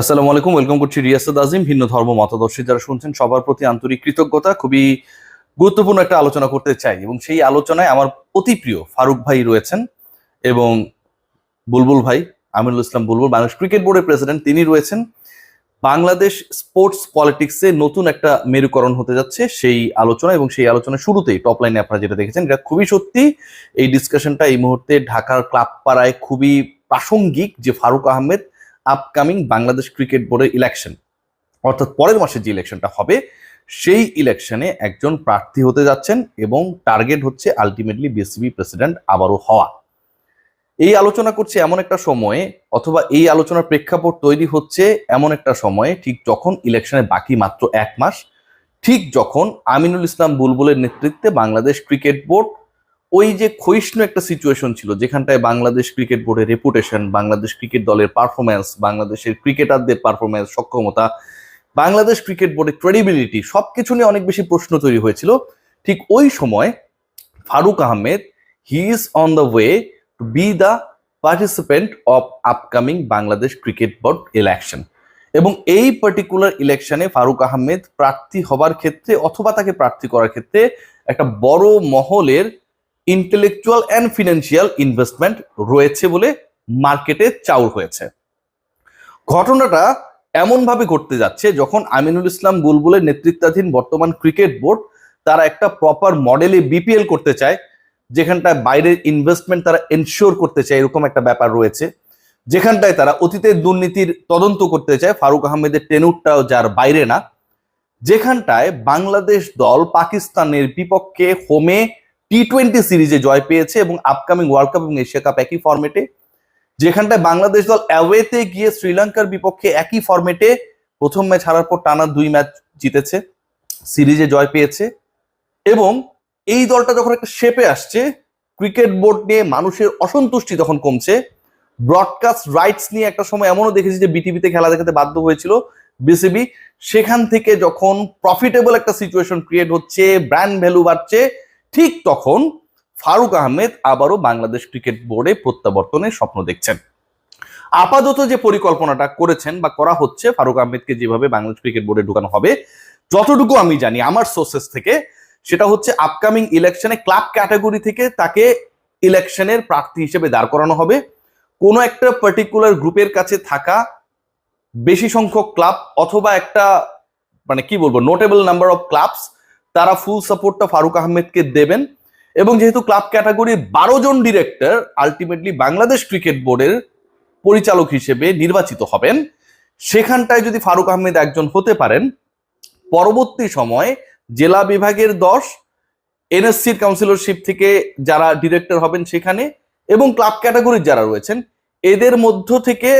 আসসালামু আলাইকুম, ওয়েলকাম করছি রিয়াসাদ আজিম, ভিন্ন ধর্ম মতাদর্শী। যারা শুনছেন, সবার প্রতি আন্তরিক কৃতজ্ঞতা, খুবই গুরুত্বপূর্ণ একটা আলোচনা করতে চাই। এবং সেই আলোচনায় আমার অতি প্রিয় ফারুক ভাই রয়েছেন এবং বুলবুল ভাই আমিরুল ইসলাম বুলবুল, বাংলাদেশ ক্রিকেট বোর্ডের প্রেসিডেন্ট, তিনি রয়েছেন। বাংলাদেশ স্পোর্টস পলিটিক্সে নতুন একটা মেরুকরণ হতে যাচ্ছে সেই আলোচনা, এবং সেই আলোচনা শুরুতেই টপ লাইনে আপনারা যেটা দেখেছেন, এটা খুবই সত্যি, এই ডিসকাশনটা এই মুহূর্তে ঢাকার ক্লাব পাড়ায় খুবই প্রাসঙ্গিক যে ফারুক আহমেদ আপকামিং বাংলাদেশ ক্রিকেট বোর্ডের ইলেকশন অর্থাৎ পরের মাসে যে ইলেকশনটা হবে, সেই ইলেকশনে একজন প্রার্থী হতে যাচ্ছেন এবং টার্গেট হচ্ছে আলটিমেটলি বিসিবি প্রেসিডেন্ট আবারও হওয়া। এই আলোচনা করছে এমন একটা সময়ে, অথবা এই আলোচনার প্রেক্ষাপট তৈরি হচ্ছে এমন একটা সময়ে, ঠিক যখন ইলেকশনে বাকি মাত্র এক মাস, ঠিক যখন আমিনুল ইসলাম বুলবুলের নেতৃত্বে বাংলাদেশ ক্রিকেট বোর্ড ওই যে ক্ষয়িষ্ণু একটা সিচুয়েশন ছিল, যেখানটায় বাংলাদেশ ক্রিকেট বোর্ডের রেপুটেশন বাংলাদেশ ক্রিকেট দলের পারফরমেন্স বাংলাদেশের ক্রিকেটারদের পারফরমেন্স সক্ষমতা, বাংলাদেশ ক্রিকেট বোর্ডের ক্রেডিবিলিটি সবকিছু নিয়ে অনেক বেশি প্রশ্ন তৈরি হয়েছিল। ঠিক ওই সময় Farooq Ahmed he is on the way to be the participant of upcoming Bangladesh cricket board election এবং এই পার্টিকুলার ইলেকশনে ফারুক আহমেদ প্রার্থী হবার ক্ষেত্রে অথবা তাকে প্রার্থী করার ক্ষেত্রে একটা বড় মহলের ইন্টেলেকচুয়াল অ্যান্ড ফিনান্সিয়াল ইনভেস্টমেন্ট রয়েছে বলে মার্কেটে চাউর হয়েছে। ঘটনাটা এমনভাবে ঘটতে যাচ্ছে, যখন আমিনুল ইসলাম বুলবুলের নেতৃত্বাধীন বর্তমান ক্রিকেট বোর্ড তারা একটা প্রপার মডেলে বিপিএল করতে চায়, যেখানটায় বাইরের ইনভেস্টমেন্ট তারা এনশিওর করতে চায়, এরকম একটা ব্যাপার রয়েছে। যেখানটায় তারা অতীতের দুর্নীতির তদন্ত করতে চায়, ফারুক আহমেদের টেনুরটাও যার বাইরে না। যেখানটায় বাংলাদেশ দল পাকিস্তানের বিপক্ষে হোমে টি টোয়েন্টি সিরিজে জয় পেয়েছে এবং আপকামিং ওয়ার্ল্ড কাপ এবং এশিয়া কাপ একই ফর্মেটে যেখানটায় বাংলাদেশ দল অ্যাওয়েতে গিয়ে শ্রীলঙ্কার বিপক্ষে একই ফর্মেটে প্রথম ম্যাচ হারার পর টানা দুই ম্যাচ জিতেছে, সিরিজে জয় পেয়েছে। এবং এই দলটা যখন একটা শেপে আসছে ক্রিকেট বোর্ড নিয়ে মানুষের অসন্তুষ্টি তখন কমছে। ব্রডকাস্ট রাইটস নিয়ে একটা সময় এমনও দেখেছি যে বিটিভিতে খেলা দেখাতে বাধ্য হয়েছিল বিসিবি সেখান থেকে যখন প্রফিটেবল একটা সিচুয়েশন ক্রিয়েট হচ্ছে ব্র্যান্ড ভ্যালু বাড়ছে ঠিক তখন ফারুক আহমেদ আবারও বাংলাদেশ ক্রিকেট বোর্ডে প্রত্যাবর্তনের স্বপ্ন দেখছেন। আপাতত যে পরিকল্পনাটা করেছেন বা করা হচ্ছে, ফারুক আহমেদকে যেভাবে বাংলাদেশ ক্রিকেট বোর্ডে ঢুকানো হবে, যতটুকু আমি জানি, আমার সোর্সেস থেকে, সেটা হচ্ছে আপকামিং ইলেকশনে ক্লাব ক্যাটাগরি থেকে তাকে ইলেকশনের প্রার্থী হিসেবে দাঁড় করানো হবে। কোনো একটা পার্টিকুলার গ্রুপের কাছে থাকা বেশি সংখ্যক ক্লাব অথবা একটা মানে কি বলব নোটেবল নাম্বার অফ ক্লাবস তারা ফুল সাপোর্টটা ফারুক আহমেদকে দেবেন। এবং যেহেতু ক্লাব ক্যাটাগরির বারো জন ডিরেক্টর আলটিমেটলি বাংলাদেশ ক্রিকেট বোর্ডের পরিচালক হিসেবে নির্বাচিত হবেন, সেখানটায় যদি ফারুক আহমেদ একজন হতে পারেন, পরবর্তী সময়ে জেলা বিভাগের দশ, এনএসসির কাউন্সিলরশিপ থেকে যারা ডিরেক্টর হবেন সেখানে, এবং ক্লাব ক্যাটাগরির যারা রয়েছেন, এদের মধ্য থেকে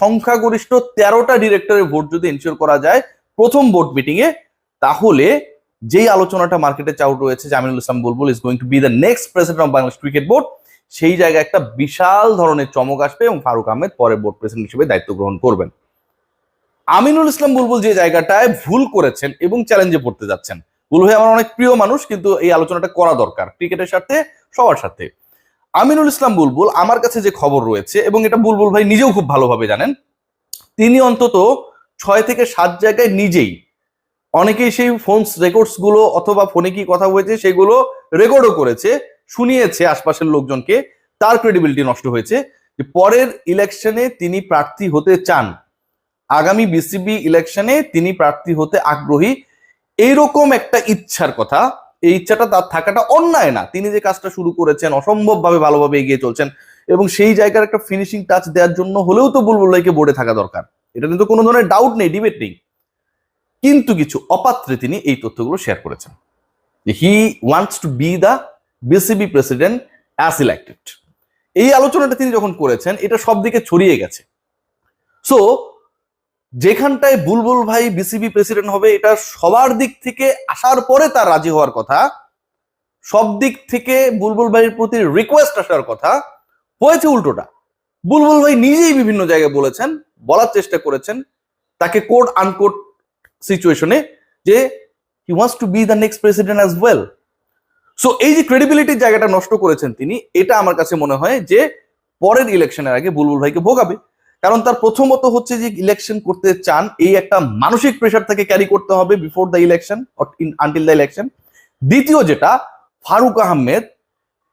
সংখ্যাগরিষ্ঠ তেরোটা ডিরেক্টরের ভোট যদি এনশিওর করা যায় প্রথম বোর্ড মিটিং এ তাহলে যেই আলোচনাটা মার্কেটে চাউট রয়েছে, Jaminul Islam Bulbul is going to be the next president of Bangladesh cricket board সেই জায়গায় একটা বিশাল ধরনের চমক আসবে এবং ফারুক আহমেদ পরে বোর্ড প্রেসিডেন্ট হিসেবে দায়িত্ব গ্রহণ করবেন। আমিনুল ইসলাম বুলবুল যে জায়গাটায় ভুল করেছেন এবং চ্যালেঞ্জে পড়তে যাচ্ছেন। বুলবুল ভাই আমার অনেক প্রিয় মানুষ, কিন্তু এই আলোচনাটা করা দরকার, ক্রিকেটের সাথে সবার সাথে আমিনুল ইসলাম বুলবুল আমার কাছে যে খবর রয়েছে, এবং এটা বুলবুল ভাই নিজেও খুব ভালোভাবে জানেন, তিনি অন্তত ছয় থেকে সাত জায়গায় নিজেই অনেকেই সেই ফোনস রেকর্ডসগুলো অথবা ফোনে কি কথা হয়েছে সেগুলো রেকর্ডও করেছে, শুনিয়েছে আশপাশের লোকজনকে, তার ক্রেডিবিলিটি নষ্ট হয়েছে। যে পরের ইলেকশনে তিনি প্রার্থী হতে চান, আগামী বিসিবি ইলেকশনে তিনি প্রার্থী হতে আগ্রহী, এইরকম একটা ইচ্ছার কথা, এই ইচ্ছাটা তার থাকাটা অন্যায় না। তিনি যে কাজটা শুরু করেছেন, অসম্ভবভাবে ভালোভাবে এগিয়ে চলছেন এবং সেই জায়গার একটা ফিনিশিং টাচ দেওয়ার জন্য হলেও তো বুলবুল ভাইকে বোর্ডে থাকা দরকার। এটা কিন্তু কোনো ধরনের ডাউট নেই ডিবেট নেই। কিন্তু কিছু অপাত্রে তিনি এই তথ্যগুলো শেয়ার করেছেন। He wants to be the BCB president as elected এই আলোচনাটা তিনি যখন করেছেন, এটা সব দিকে ছড়িয়ে গেছে। সো যেখানটায় বুলবুল ভাই বিসিবি প্রেসিডেন্ট হবে, এটা সবার দিক থেকে আসার পরে তার রাজি হওয়ার কথা। সব দিক থেকে বুলবুল ভাইয়ের প্রতি রিকোয়েস্ট আসার কথা। হয়েছে উল্টোটা। বুলবুল ভাই নিজেই বিভিন্ন জায়গায় বলেছেন, বলার চেষ্টা করেছেন, তাকে কোড আনকোড সিচুয়েশনে যে he wants to be the next president as well so এই যে ক্রেডিবিলিটির জায়গাটা নষ্ট করেছেন তিনি, এটা আমার কাছে মনে হয় যে পরের ইলেকশনের আগে বুলবুল ভাইকে ভোগাবে। কারণ তার প্রথমত হচ্ছে যে ইলেকশন করতে চান, এই একটা মানসিক প্রেশার তাকে ক্যারি করতে হবে before the election until the election দ্বিতীয় যেটা, ফারুক আহমেদ,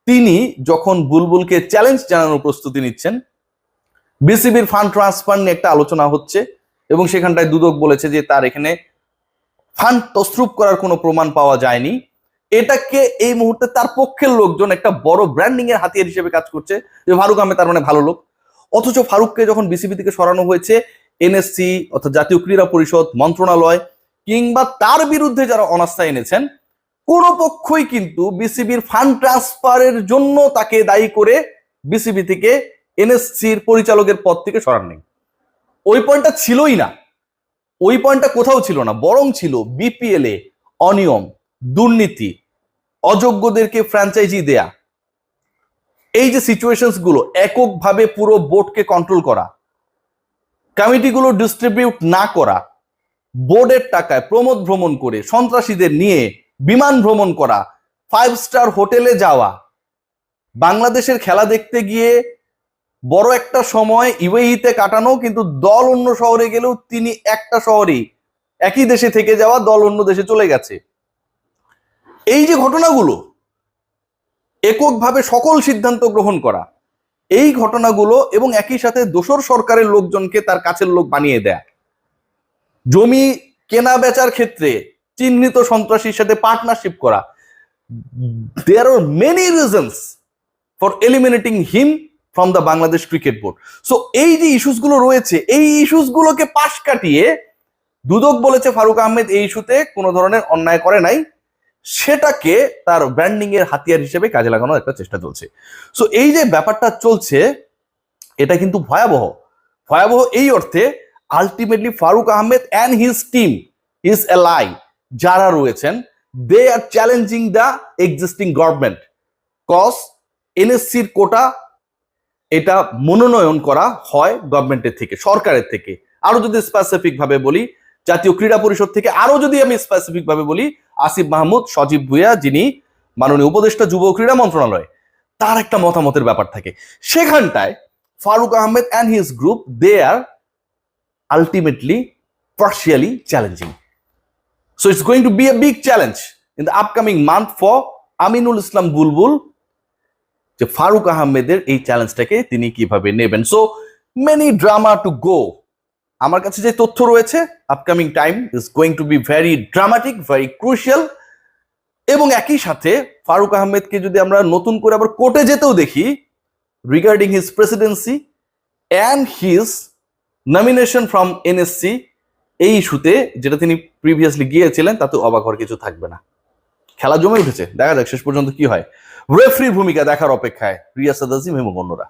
তিনি যখন বুলবুলকে চ্যালেঞ্জ জানানোর প্রস্তুতি নিচ্ছেন বিসিবির ফান্ড ট্রান্সফার নিয়ে একটা আলোচনা হচ্ছে এবং সেখানটায় দুদক বলেছে যে তার এখানে ফান্ড তসরুপ করার কোনো প্রমাণ পাওয়া যায়নি। এটাকে এই মুহূর্তে তার পক্ষের লোকজন একটা বড় ব্র্যান্ডিং এর হাতিয়ার হিসেবে কাজ করছে যে ফারুক আহমেদ তার মানে ভালো লোক। অথচ ফারুককে যখন বিসিবি থেকে সরানো হয়েছে এনএসসি অর্থাৎ জাতীয় ক্রীড়া পরিষদ, মন্ত্রণালয় কিংবা তার বিরুদ্ধে যারা অনাস্থা এনেছেন, কোন পক্ষই কিন্তু বিসিবির ফান্ড ট্রান্সফারের জন্য তাকে দায়ী করে বিসিবি থেকে এনএসসির পরিচালকের পদ থেকে সরাননি। ওই পয়েন্টটা ছিলই না। ওই পয়েন্টটা কোথাও ছিল না, বরং ছিল বিপিএল এ অনিয়ম, দুর্নীতি, অযোগ্যদেরকে ফ্র্যাঞ্চাইজি দেয়া। এই যে সিচুয়েশনসগুলো, এককভাবে পুরো বোর্ডকে কন্ট্রোল করা, কমিটিগুলো ডিস্ট্রিবিউট না করা বোর্ডের টাকায় প্রমোদ ভ্রমণ করে সন্ত্রাসীদের নিয়ে বিমান ভ্রমণ করা ফাইভ স্টার হোটেলে যাওয়া, বাংলাদেশের খেলা দেখতে গিয়ে বড় একটা সময় ইউএইতে কাটানো, কিন্তু দল অন্য শহরে গেলেও তিনি একটা শহরেই একই দেশে থেকে যাওয়া, দল অন্য দেশে চলে গেছে। এই যে ঘটনাগুলো, এককভাবে সকল সিদ্ধান্ত গ্রহণ করা, এই ঘটনাগুলো এবং একই সাথে দোসর সরকারের লোকজনকে তার কাছের লোক বানিয়ে দেয়া। জমি কেনা বেচার ক্ষেত্রে চিহ্নিত সন্ত্রাসীর সাথে পার্টনারশিপ করা। There are many reasons for eliminating him from the Bangladesh cricket board so এই যে ইস্যুসগুলো রয়েছে, এই ইস্যুসগুলোকে পাশ কাটিয়ে দুদক বলেছে ফারুক আহমেদ এই ইস্যুতে কোনো ধরনের অন্যায় করে নাই। সেটাকে তার ব্র্যান্ডিং এর হাতিয়ার হিসেবে কাজে লাগানোর একটা চেষ্টা চলছে। সো এই যে ব্যাপারটা চলছে, এটা কিন্তু ভয়াবহ। ভয়াবহ এই অর্থে ultimately Farooq Ahmed and his team is ally যারা রয়েছেন they are challenging the existing government cause এনএসসির কোটা এটা মনোনয়ন করা হয় গভর্নমেন্টের থেকে, সরকারের থেকে। আরও যদি স্পেসিফিক ভাবে বলি, জাতীয় ক্রীড়া পরিষদ থেকে আরও যদি আমি স্পেসিফিক ভাবে বলি, আসিফ মাহমুদ, সজীব ভুইয়া যিনি মাননীয় উপদেষ্টা যুব ক্রীড়া মন্ত্রণালয়, তার একটা মতামতের ব্যাপার থাকে। সেখানটায় Farooq Ahmed and his group they are ultimately partially challenging so it's going to be a big challenge in the upcoming month for Aminul Islam Bulbul যে ফারুক আহমেদের এই চ্যালেঞ্জটাকে তিনি কীভাবে নেবেন? So many drama to go আমার কাছে যে তথ্য রয়েছে upcoming time is going to be very dramatic very crucial এবং একই সাথে ফারুক আহমেদকে যদি আমরা নতুন করে আবার কোর্টে যেতেও দেখি regarding his presidency and his nomination from NSC এই ইস্যুতে যেটা তিনি প্রিভিয়াসলি গিয়েছিলেন তাতে অবাক হওয়ার কিছু থাকবে না। খেলা জমে উঠেছে। দেখা যাক, শেষ পর্যন্ত কি হয়। রেফরির ভূমিকা দেখার অপেক্ষায় রিয়া আজিম এবং অন্যরা।